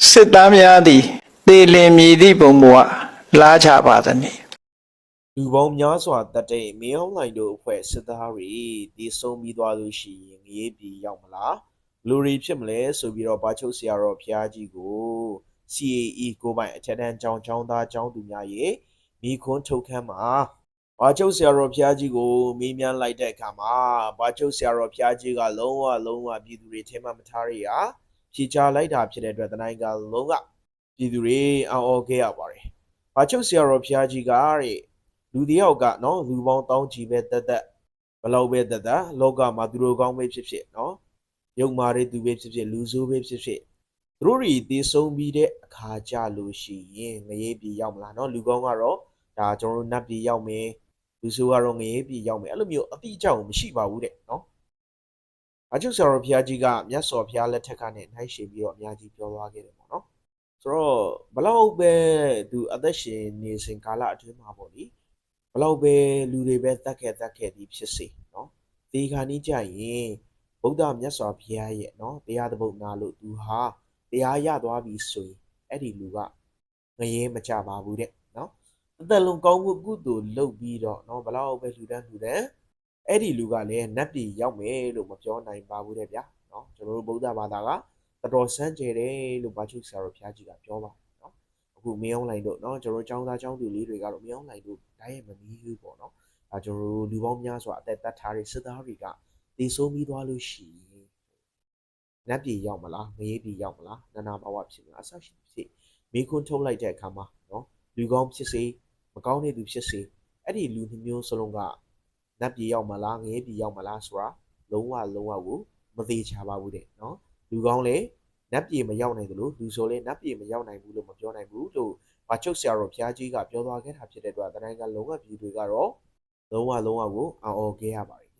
စစ်သားများသည်တေလင်မြည်သည့်ပုံပေါ်လားချပါသနည်းလူပေါင်းများစွာတတ်တဲ့မင်းအောင်လှိုင်တို့အဖွဲ့စစ်သားတွေတည်ဆုံပြီးသွားလို့ရှိရင်ငရေးပြည်ရောက်မလားဘလူတွေဖြစ်မလဲဆိုပြီးတော့ဘာချုပ်ဆရာတော်ဘုရားကြီးကို CAE ကိုပိုင်အထက်တန်းကျောင်းကျောင်းသားကျောင်းသူများရဲ့မိခွန်းထုတ်ခမ်းမှာဘာချုပ်ဆရာတော်ဘုရားကြီးကိုမေးမြန်းလိုက်တဲ့အခါမှာဘာချုပ်ဆရာတော်ဘုရားကြီးကလုံးဝလုံးဝပြည်သူတွေထဲမှာမထားရရာ ဖြေချလိုက်တာဖြစ်တဲ့အတွက်တနိုင်ကလုံးကပြည်သူတွေအော်အော်ခဲ့ရပါတယ်ဘာချုပ်ဆရာတော်ဘုရားကြီးကတဲ့လူတယောက်ကနော်လူပေါင်းတောင်းချီပဲတက်တက်ဘလောက်ပဲတက်တက်လောကမှာသူတို့ကောင်းပဲဖြစ်ဖြစ်နော်ရုပ်မာတဲ့သူပဲဖြစ်ဖြစ်လူဆိုးပဲဖြစ်ဖြစ်သူတို့တွေတည်ဆုံးပြီးတဲ့အခါကြလို့ရှိရင်ငရေပြည်ရောက်မလားနော်လူကောင်းကတော့ဒါကျွန်တော်တို့နတ်ပြည်ရောက်မယ်လူဆိုးကတော့ငရေပြည်ရောက်မယ်အဲ့လိုမျိုးအတိအကျကိုမရှိပါဘူးတဲ့နော် ။အချုပ်ဆရာတော်ဘုရားကြီးကမြတ်စွာဘုရားလက်ထက်ကနေနှိုင်းရှင်ပြီးတော့အများကြီးပြောသွားခဲ့တယ်ပေါ့နော်။ဆိုတော့ဘလောက်ပဲသူအသက်ရှင်နေစဉ်ကာလအတွင်းမှာပေါ့လေဘလောက်ပဲလူတွေပဲတတ်ခဲ့တတ်ခဲ့ပြီးဖြစ်စေနော်။ဒီခါနီးကြရင်ဗုဒ္ဓမြတ်စွာဘုရားရဲ့နော်တရားသဘုတ်နာလို့သူဟာတရားရသွားပြီဆိုရင်အဲ့ဒီလူကငရဲမကြပါဘူးတဲ့နော်အသက်လုံးကောင်းမှုကုသိုလ်လုပ်ပြီးတော့နော်ဘလောက်ပဲလူတန်းလူတန်း အဲ့ဒီလူကလည်းနတ်ပြည်ရောက်မယ်လို့မပြောနိုင်ပါဘူးတဲ့ဗျာเนาะကျွန်တော်တို့ဗုဒ္ဓဘာသာကတော်တော်စမ်းကြယ်တယ်လို့ဘာချုပ်ဆရာတော်ဘုရားကြီးကပြောပါတယ်เนาะ အခုမင်းအောင်လိုင်တို့เนาะကျွန်တော်တို့ចောင်းသားចောင်းသူလေးတွေကတော့မင်းအောင်လိုင်တို့ဓာတ်ရဲ့မမီးဘူးပေါ့เนาะဒါကျွန်တော်တို့လူပေါင်းများစွာအသက်တတ်ထားတဲ့စစ်သားတွေကတည်ဆိုးပြီးသွားလို့ရှိရင်နတ်ပြည်ရောက်မလားငရေပြည်ရောက်မလားနာနာဘဝဖြစ်မလားအဆရှိဖြစ်မိခွန်းထုတ်လိုက်တဲ့အခါမှာเนาะလူကောင်းဖြစ်စေမကောင်းတဲ့သူဖြစ်စေအဲ့ဒီလူနှမျိုးစလုံးက နတ်ပြည်ရောက်မလားငရဲပြည်ရောက်မလားဆိုတာလုံးဝလုံးဝကိုမသေးချာပါဘူးတဲ့နော်လူကောင်းလည်းနတ်ပြည်မရောက်နိုင်သလိုလူဆိုလည်းနတ်ပြည်မရောက်နိုင်ဘူးလို့မပြောနိုင်ဘူးလို့ဘာချုပ်ဆရာတော်ဘုရားကြီးကပြောသွားခဲ့တာဖြစ်တဲ့အတွက်တိုင်းကလုံးဝပြည်တွေကတော့လုံးဝလုံးဝကိုအော်အော်ခဲ့ရပါတယ်